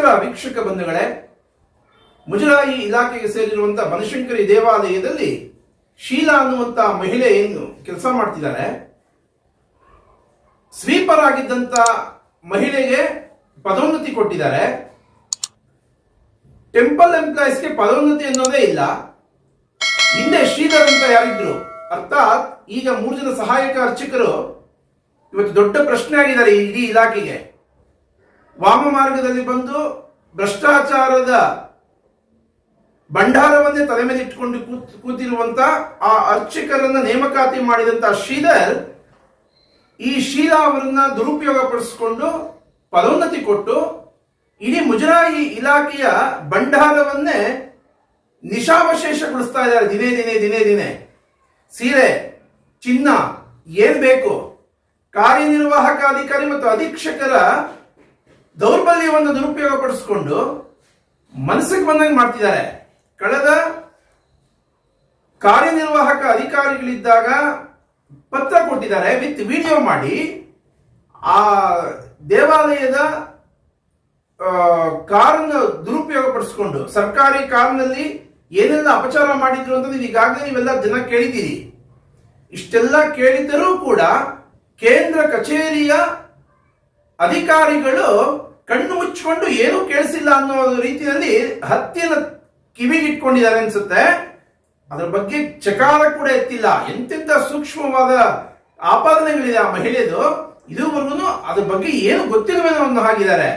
ನಮಸ್ಕಾರ ವೀಕ್ಷಕ ಬಂಧುಗಳೇ. ಮುಜರಾಯಿ ಇಲಾಖೆಗೆ ಸೇರಿರುವಂತಹ ಬನಶಂಕರಿ ದೇವಾಲಯದಲ್ಲಿ ಶೀಲಾ ಅನ್ನುವಂತ ಮಹಿಳೆ ಏನು ಕೆಲಸ ಮಾಡ್ತಿದ್ದಾರೆ. ಸ್ವೀಪರ್ ಆಗಿದ್ದಂತ ಮಹಿಳೆಗೆ ಪದೋನ್ನತಿ ಕೊಟ್ಟಿದ್ದಾರೆ. ಟೆಂಪಲ್ ಎಂಪ್ಲಾಯೀಸ್ಗೆ ಪದೋನ್ನತಿ ಅನ್ನೋದೇ ಇಲ್ಲ. ಹಿಂದೆ ಶ್ರೀಧರ್ ಅಂತ ಯಾರಿದ್ರು. ಅರ್ಥಾತ್ ಈಗ ಮೂರು ಜನ ಸಹಾಯಕ ಅರ್ಚಕರು. ಇವತ್ತು ದೊಡ್ಡ ಪ್ರಶ್ನೆ ಆಗಿದ್ದಾರೆ ಇಡೀ ಇಲಾಖೆಗೆ. ವಾಮ ಮಾರ್ಗದಲ್ಲಿ ಬಂದು ಭ್ರಷ್ಟಾಚಾರದ ಭಂಡಾರವನ್ನೇ ತಲೆ ಮೇಲೆ ಇಟ್ಕೊಂಡು ಕೂತ್ ಕೂತಿರುವಂತ ಆ ಅರ್ಚಕರನ್ನ ನೇಮಕಾತಿ ಮಾಡಿದಂತ ಶ್ರೀಧರ್ ಈ ಶೀಲಾ ಅವರನ್ನ ದುರುಪಯೋಗ ಪಡಿಸಿಕೊಂಡು ಪದೋನ್ನತಿ ಕೊಟ್ಟು ಇಡೀ ಮುಜರಾಯಿ ಇಲಾಖೆಯ ಭಂಡಾರವನ್ನೇ ನಿಶಾವಶೇಷಗೊಳಿಸ್ತಾ ಇದ್ದಾರೆ ದಿನೇ ದಿನೇ ದಿನೇ ದಿನೇ. ಸೀರೆ, ಚಿನ್ನ, ಏನ್ ಬೇಕು? ಕಾರ್ಯನಿರ್ವಾಹಕ ಅಧಿಕಾರಿ ಮತ್ತು ಅಧೀಕ್ಷಕರ ದೌರ್ಬಲ್ಯವನ್ನು ದುರುಪಯೋಗ ಪಡಿಸಿಕೊಂಡು ಮನಸ್ಸಿಗೆ ಬಂದಂಗೆ ಮಾಡ್ತಿದ್ದಾರೆ. ಕಳೆದ ಕಾರ್ಯನಿರ್ವಾಹಕ ಅಧಿಕಾರಿಗಳಿದ್ದಾಗ ಪತ್ರ ಕೊಟ್ಟಿದ್ದಾರೆ. ವಿತ್ ವಿಡಿಯೋ ಮಾಡಿ ಆ ದೇವಾಲಯದ ಕಾರನ್ನು ದುರುಪಯೋಗ ಪಡಿಸ್ಕೊಂಡು ಸರ್ಕಾರಿ ಕಾರ್ನಲ್ಲಿ ಏನೆಲ್ಲ ಅಪಚಾರ ಮಾಡಿದ್ರು ಅಂತ ನೀವು ಈಗಾಗಲೇ ನೀವೆಲ್ಲ ಜನ ಕೇಳಿದ್ದೀರಿ. ಇಷ್ಟೆಲ್ಲ ಕೇಳಿದ್ದರೂ ಕೂಡ ಕೇಂದ್ರ ಕಚೇರಿಯ ಅಧಿಕಾರಿಗಳು ಕಣ್ಣು ಮುಚ್ಚಿಕೊಂಡು ಏನೂ ಕೇಳಿಸಿಲ್ಲ ಅನ್ನೋ ರೀತಿಯಲ್ಲಿ ಹತ್ತಿನ ಕಿವಿಗಿಟ್ಕೊಂಡಿದ್ದಾರೆ ಅನ್ಸುತ್ತೆ. ಅದರ ಬಗ್ಗೆ ಚಕಾರ ಕೂಡ ಎತ್ತಿಲ್ಲ. ಎಂತೆಂಥ ಸೂಕ್ಷ್ಮವಾದ ಆಪಾದನೆಗಳಿದೆ ಆ ಮಹಿಳೆಯದು ಇದುವರೆಗೂ ಅದ್ರ ಬಗ್ಗೆ ಏನು ಗೊತ್ತಿಲ್ಲವೇನೋ ಒಂದು ಹಾಗಿದ್ದಾರೆ.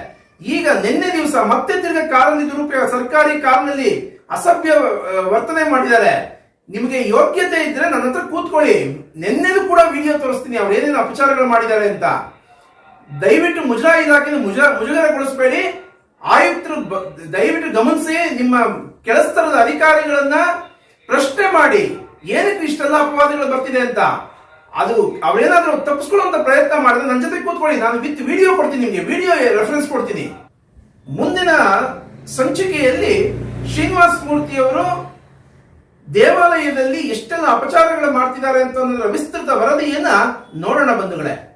ಈಗ ನಿನ್ನೆ ದಿವಸ ಮತ್ತೆ ತಿರ್ಗ ಕಾರಲ್ಲಿ ದುರುಪಯೋಗ ಸರ್ಕಾರಿ ಕಾರಿನಲ್ಲಿ ಅಸಭ್ಯ ವರ್ತನೆ ಮಾಡಿದ್ದಾರೆ. ನಿಮಗೆ ಯೋಗ್ಯತೆ ಇದ್ರೆ ನನ್ನ ಹತ್ರ ಕೂತ್ಕೊಳ್ಳಿ. ನಿನ್ನೆನೂ ಕೂಡ ವಿಡಿಯೋ ತೋರಿಸ್ತೀನಿ. ಅವ್ರು ಏನೇನು ಅಪಚಾರಗಳು ಮಾಡಿದ್ದಾರೆ ಅಂತ. ದಯವಿಟ್ಟು ಮುಜರಾ ಇಲಾಖೆ ಮುಜ ಮುಜುಗರಗೊಳಿಸಬೇಡಿ ಆಯುಕ್ತರು ದಯವಿಟ್ಟು ಗಮನಿಸಿ ನಿಮ್ಮ ಕೆಲಸದ ಅಧಿಕಾರಿಗಳನ್ನ ಪ್ರಶ್ನೆ ಮಾಡಿ. ಏನಕ್ಕೆ ಇಷ್ಟೆಲ್ಲ ಅಪವಾದಗಳು ಬರ್ತಿದೆ ಅಂತ? ಅದು ಅವರೇನಾದ್ರೂ ತಪ್ಪಿಸ್ಕೊಳ್ಳುವಂತ ಪ್ರಯತ್ನ ಮಾಡಿದ್ರೆ ನನ್ನ ಜೊತೆ ಕೂತ್ಕೊಳ್ಳಿ. ನಾನು ವಿತ್ ವಿಡಿಯೋ ಕೊಡ್ತೀನಿ ನಿಮಗೆ. ವಿಡಿಯೋ ರೆಫರೆನ್ಸ್ ಕೊಡ್ತೀನಿ. ಮುಂದಿನ ಸಂಚಿಕೆಯಲ್ಲಿ ಶ್ರೀನಿವಾಸ ಮೂರ್ತಿಯವರು ದೇವಾಲಯದಲ್ಲಿ ಎಷ್ಟೆಲ್ಲ ಅಪಚಾರಗಳು ಮಾಡ್ತಿದ್ದಾರೆ ಅಂತ ವಿಸ್ತೃತ ವರದಿಯನ್ನ ನೋಡೋಣ ಬಂಧುಗಳೇ.